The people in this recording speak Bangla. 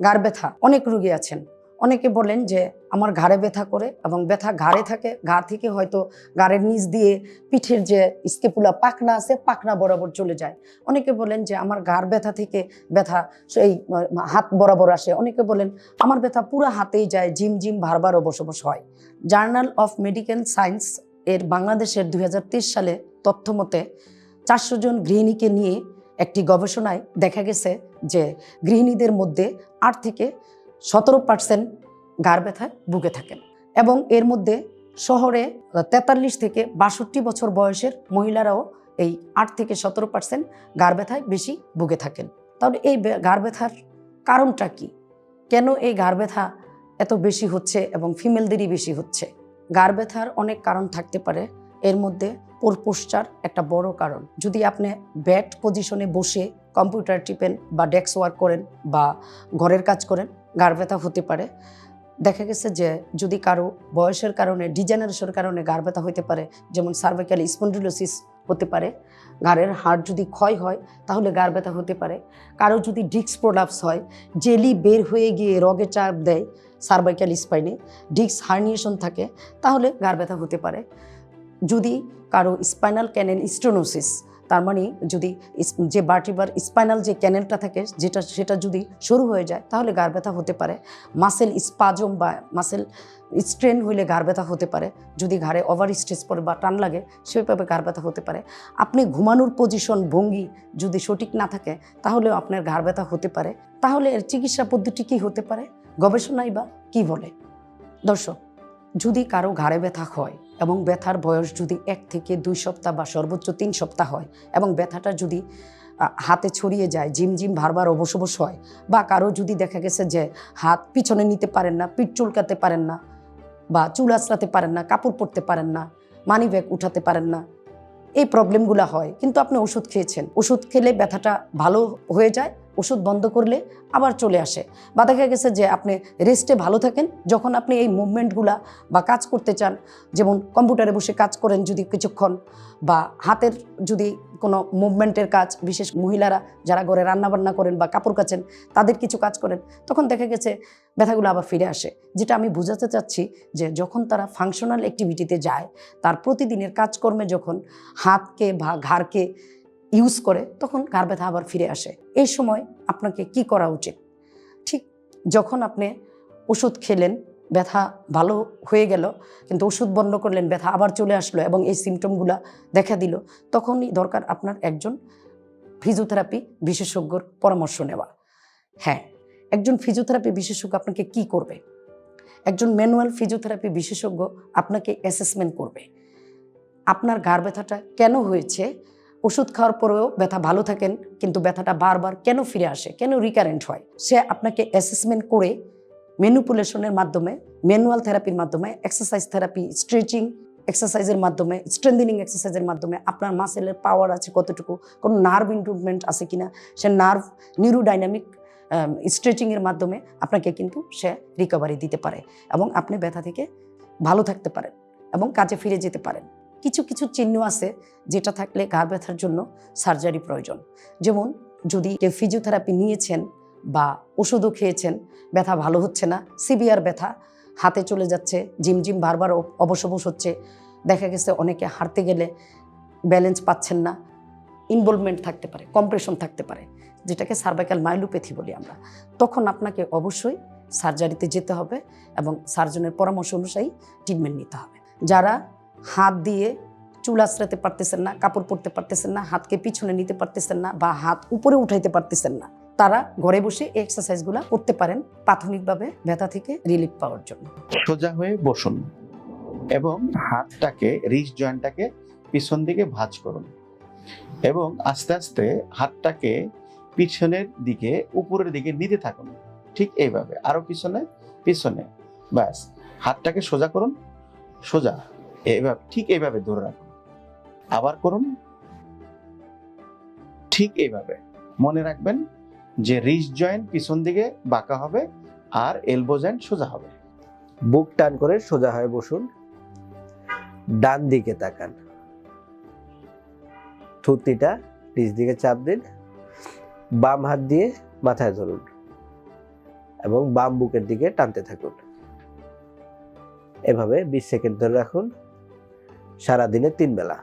ঘাড় ব্যথা, অনেক রুগী আছেন। অনেকে বলেন যে আমার ঘাড়ে ব্যথা করে এবং ব্যথা ঘাড়ে থাকে ঘাড় থেকে হয়তো ঘাড়ের নিচ দিয়ে পিঠের যে স্কেপুলা পাখনা আছে, পাখনা বরাবর চলে যায়। অনেকে বলেন যে আমার ঘাড় ব্যথা থেকে ব্যথা, সেই হাত বরাবর আসে। অনেকে বলেন আমার ব্যথা পুরো হাতেই যায়, জিম জিম বারবার অবসবস হয়। জার্নাল অফ মেডিকেল সায়েন্স এর বাংলাদেশের দু হাজার তেইশ সালে তথ্য মতে চারশো জন গৃহিণীকে নিয়ে একটি গবেষণায় দেখা গেছে যে গৃহিণীদের মধ্যে আট থেকে সতেরো পার্সেন্ট গার ব্যথায় ভুগে থাকেন এবং এর মধ্যে শহরে তেতাল্লিশ থেকে বাষট্টি বছর বয়সের মহিলারাও এই আট থেকে সতেরো পার্সেন্ট গার ব্যথায় বেশি ভুগে থাকেন। তাহলে এই গার ব্যথার কারণটা কি? কেন এই গার ব্যথা এত বেশি হচ্ছে এবং ফিমেলদেরই বেশি হচ্ছে? গার ব্যথার অনেক কারণ থাকতে পারে। এর মধ্যে পোস্টার একটা বড় কারণ। যদি আপনি ব্যাট পজিশনে বসে কম্পিউটার টিপেন বা ডেস্ক ওয়ার্ক করেন বা ঘরের কাজ করেন গার ব্যথা হতে পারে। দেখা গেছে যে যদি কারও বয়সের কারণে ডিজেনারেশনের কারণে গার ব্যথা হতে পারে, যেমন সার্ভাইকাল স্পন্ডিলোসিস হতে পারে গাড়ের হাড় যদি ক্ষয় হয়, তাহলে গার ব্যথা হতে পারে। কারও যদি ডিক্স প্রোলাপস হয় জেলি বের হয়ে গিয়ে রগে চাপ দেয় সার্ভাইকাল স্পাইনে ডিক্স হার্নিয়েশন থাকে, তাহলে গার ব্যথা হতে পারে। যদি কারও স্পাইনাল ক্যানেল স্টোনোসিস তার মানে যদি যে বার্টিবার স্পাইনাল যে ক্যানেলটা থাকে, যেটা, সেটা যদি শুরু হয়ে যায়, তাহলে গার ব্যথা হতে পারে। মাসেল স্পাজম বা মাসেল স্ট্রেন হইলে গার ব্যথা হতে পারে। যদি ঘাড়ে ওভার স্ট্রেস পড়ে বা টান লাগে, সেভাবে গার ব্যথা হতে পারে। আপনি ঘুমানোর পজিশন ভঙ্গি যদি সঠিক না থাকে, তাহলেও আপনার ঘাড় ব্যথা হতে পারে। তাহলে এর চিকিৎসা পদ্ধতি কী হতে পারে? গবেষণাই বা কী বলে? দর্শক, যদি কারও ঘাড়ে ব্যথা হয় এবং ব্যথার বয়স যদি এক থেকে দুই সপ্তাহ বা সর্বোচ্চ তিন সপ্তাহ হয় এবং ব্যথাটা যদি হাতে ছড়িয়ে যায়, জিম জিম বারবার অবশ অবশ হয় বা কারও যদি দেখা গেছে যে হাত পিছনে নিতে পারেন না, পিঠ চুলকাতে পারেন না বা চুল আঁচড়াতে পারেন না, কাপড় পরতে পারেন না, মানি ব্যাগ উঠাতে পারেন না, এই প্রবলেমগুলো হয়। কিন্তু আপনি ওষুধ খেয়েছেন, ওষুধ খেলে ব্যথাটা ভালো হয়ে যায় ওষুধ বন্ধ করলে আবার চলে আসে। বা দেখা গেছে যে আপনি রেস্টে ভালো থাকেন, যখন আপনি এই মুভমেন্টগুলা বা কাজ করতে চান, যেমন কম্পিউটারে বসে কাজ করেন যদি কিছুক্ষণ, বা হাতের যদি কোনো মুভমেন্টের কাজ, বিশেষ মহিলারা যারা ঘরে রান্নাবান্না করেন বা কাপড় কাচেন, তাদের কিছু কাজ করেন, তখন দেখা গেছে ব্যথাগুলো আবার ফিরে আসে। যেটা আমি বোঝাতে চাচ্ছি যে যখন তারা ফাংশনাল অ্যাক্টিভিটিতে যায়, তার প্রতিদিনের কাজকর্মে যখন হাতকে বা ঘাড়কে ইউজ করে তখন ঘাড় ব্যথা আবার ফিরে আসে। এই সময় আপনাকে কি করা উচিত? ঠিক যখন আপনি ওষুধ খেলেন, ব্যথা ভালো হয়ে গেল, কিন্তু ওষুধ বন্ধ করলেন, ব্যথা আবার চলে আসলো এবং এই সিমটমগুলো দেখা দিল, তখনই দরকার আপনার একজন ফিজিওথেরাপি বিশেষজ্ঞর পরামর্শ নেওয়া। হ্যাঁ একজন ফিজিওথেরাপি বিশেষজ্ঞ আপনাকে কি করবে? একজন ম্যানুয়াল ফিজিওথেরাপি বিশেষজ্ঞ আপনাকে অ্যাসেসমেন্ট করবে। আপনার ঘাড় ব্যথাটা কেন হয়েছে? ওষুধ খাওয়ার পরেও ব্যথা ভালো থাকেন, কিন্তু ব্যথাটা বারবার কেন ফিরে আসে, কেন রিকারেন্ট হয়? সে আপনাকে অ্যাসেসমেন্ট করে ম্যানুপুলেশনের মাধ্যমে ম্যানুয়াল থেরাপির মাধ্যমে এক্সারসাইজ থেরাপি স্ট্রেচিং এক্সারসাইজের মাধ্যমে স্ট্রেন্থেনিং এক্সারসাইজের মাধ্যমে আপনার মাসেলের পাওয়ার আছে কতটুকু, কোনো নার্ভ ইমপ্রুভমেন্ট আছে কিনা, সে নার্ভ নিউরোডাইনামিক স্ট্রেচিংয়ের মাধ্যমে আপনাকে কিন্তু সে রিকভারি দিতে পারে এবং আপনি ব্যথা থেকে ভালো থাকতে পারেন এবং কাজে ফিরে যেতে পারেন। কিছু কিছু চিহ্ন আছে যেটা থাকলে ঘাড় ব্যথার জন্য সার্জারি প্রয়োজন। যেমন, যদি কেউ ফিজিওথেরাপি নিয়েছেন বা ওষুধও খেয়েছেন, ব্যথা ভালো হচ্ছে না সিভিয়ার ব্যথা, হাতে চলে যাচ্ছে, জিমজিম বারবার অ- অবশ অবশ হচ্ছে, দেখা গেছে অনেকে হাঁটতে গেলে ব্যালেন্স পাচ্ছেন না ইনভলভমেন্ট থাকতে পারে কম্প্রেশন থাকতে পারে, যেটাকে সার্ভাইকাল মাইলোপ্যাথি বলি আমরা, তখন আপনাকে অবশ্যই সার্জারিতে যেতে হবে এবং সার্জনের পরামর্শ অনুযায়ী ট্রিটমেন্ট নিতে হবে। যারা হাত দিয়ে চুল আশ্রাতে পারতেছেন না, কাপড় পরতে পারতেছেন না, হাতকে পিছনে নিতে পারতেছেন না বা হাত উপরে উঠাইতে পারতেছেন না, তারা ঘরে বসে এই এক্সারসাইজগুলো করতে পারেন প্রাথমিকভাবে ব্যথা থেকে রিলিফ পাওয়ার জন্য। সোজা হয়ে বসুন এবং হাতটাকে রিচ জয়েন্টটাকে পিছন দিকে ভাঁজ করুন এবং আস্তে আস্তে হাতটাকে পিছনের দিকে, উপরের দিকে নিতে থাকুন, ঠিক এইভাবে। আরও পিছনে পিছনে, ব্যাস। হাতটাকে সোজা করুন, সোজা। এইভাবে, ঠিক এইভাবে ধরে রাখুন আবার করুন। ঠিক এইভাবে। মনে রাখবেন যে রিচ জয়েন্ট পিছন দিকে বাঁকা হবে আর এলবো জয়েন্ট সোজা হবে। বুক টান করে সোজা হয়ে বসুন। ডান দিকে তাকান। থুতনিটা নিচ দিকে চাপ দিন। বাম হাত দিয়ে মাথায় ধরুন এবং বাম বুকের দিকে টানতে থাকুন। এভাবে বিশ সেকেন্ড ধরে রাখুন। সারাদিনে তিন বেলা।